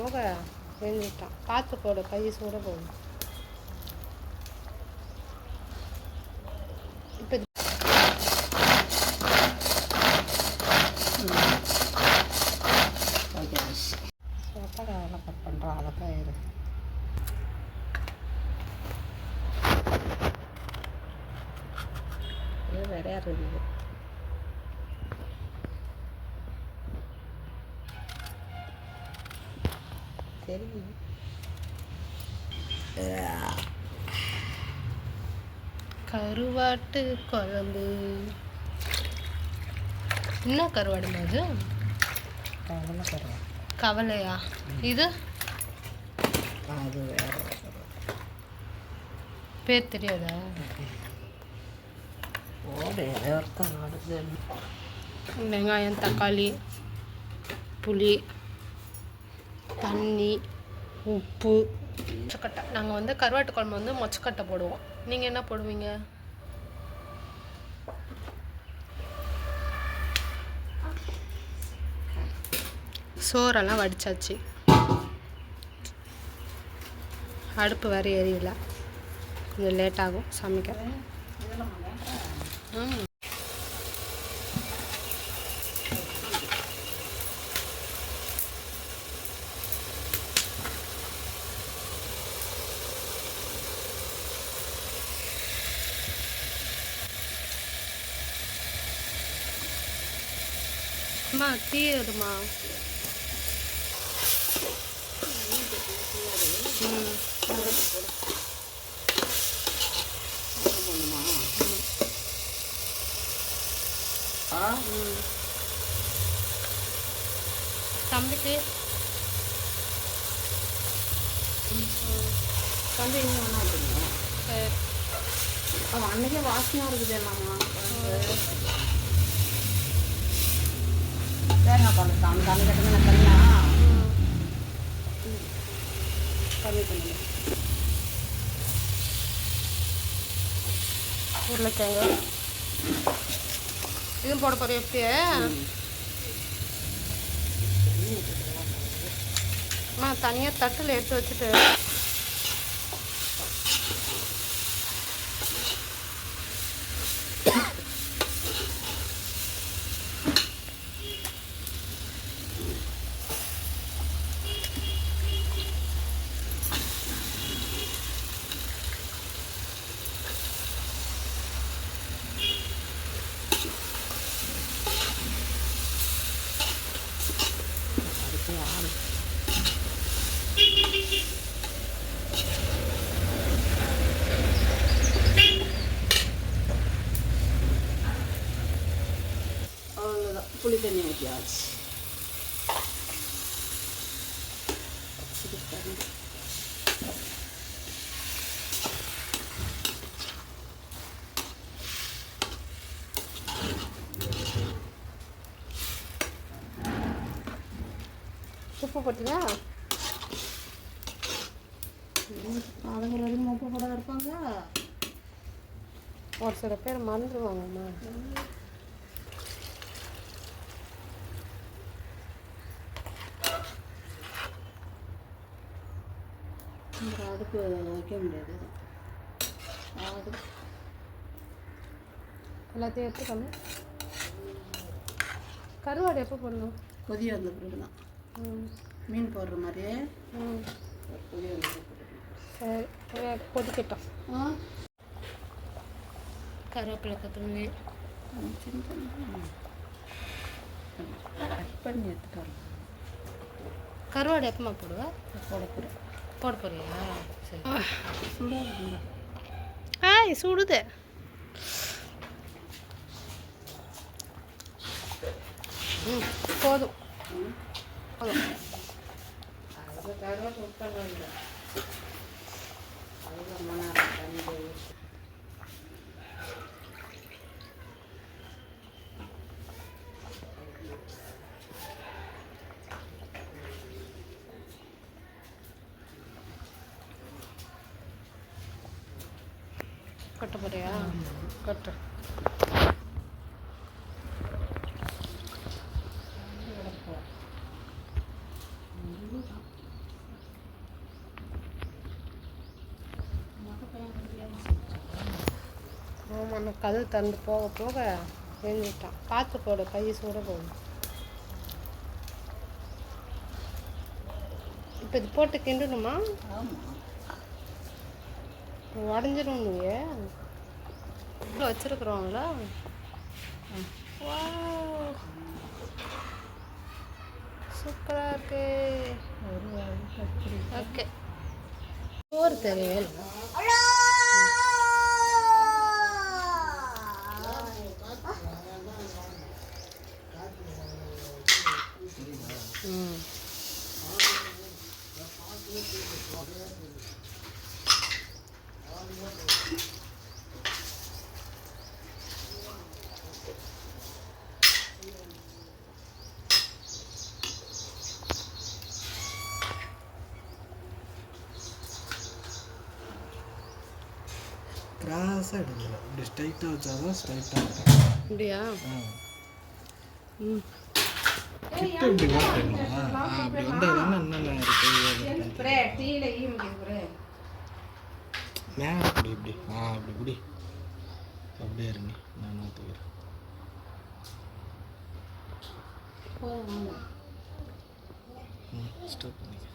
போக செஞ்சுட்டான் பார்த்து போடு கை சூட போடும் இப்போ சாப்பாடு அதெல்லாம் கட் பண்ணுறோம் அழகாக இரு இது நிறையா இருக்குது சரி கருவாட்டு குழம்பு. என்ன கருவாடுமா அது கவலை கவலையா? இது? அது வேற பேர் தெரியாதா? வெங்காயம் தக்காளி புளி. தண்ணி உப்பு மொச்சக்கட்டை. நாங்கள் வந்து கருவாட்டு குழம்பு வந்து மொச்சக்கட்டை போடுவோம். நீங்கள் என்ன போடுவீங்க? சோறெல்லாம் வடிச்சாச்சு. அடுப்பு வேறு எரியல. கொஞ்சம் லேட் ஆகும் சமைக்க அம்மா டீ வருமா? தம்பிக்கு? வந்து இன்னும் ஒன்றா இருக்குங்க அன்னைக்கே வாசனையாக இருக்குது என்னம்மா தேங்காய் பால் அந்த தண்ணி கட்டுங்க நான் தண்ணா கம்மி பண்ணி உருளைக்கிழங்கு. இதுவும் போட போகிற எப்படியே ஆ தனியாக தட்டில் எடுத்து வச்சுட்டு இது தண்ணி உப்பு போட்டியா அதுங்க வரைக்கும் உப்பு போட இருப்பாங்க ஒரு சில பேர் மறந்துடுவாங்கம்மா இந்த அடுப்பு வைக்க முடியாது. அது எல்லாத்தையும் எடுத்துக்கணும் கருவாடு எப்போ போடணும்? கொதி வந்த பிறகு தான் மீன் போடுற மாதிரியே கொதி வந்த. சரி கொதிக்கட்டும். கருவேப்பிலை கொத்தமல்லி. கட் பண்ணி எடுத்துட்டு கருவாடு எப்பமா போடுவேன் போட போகிறேன் போட போறியா சரி. சுடுது. போதும். போதும். அது கருவாட்டு கட்ட போறியா கட்ட. ஆமாம் கதவு தந்து போக போக செஞ்சுட்டான் பார்த்து போடு கை சூட போகும் இப்போ இது போட்டு கிண்டணுமா? ஆமாம் உடஞ்சிடும் நீங்கள் இவ்வளோ வா சூப்பராக இருக்கு. ஓகே. சோறு தெரியல ம். கிராஸாக எடுக்கல. இப்படி ஸ்ட்ரைட்டாக வச்சாதான் ஸ்ட்ரைட்டாக இருக்கும். அப்படியா? கிட்ட இப்படி ஓட்டணுமா அப்படி வந்தால் தானே என்னென்ன இருக்குது ஸ்ப்ரே மேலே இப்படி. ஆ அப்படி இப்படி. அப்படியே இருங்க. நான் ஊற்றுக்கிறேன் ஸ்டாப் பண்ணிக்க.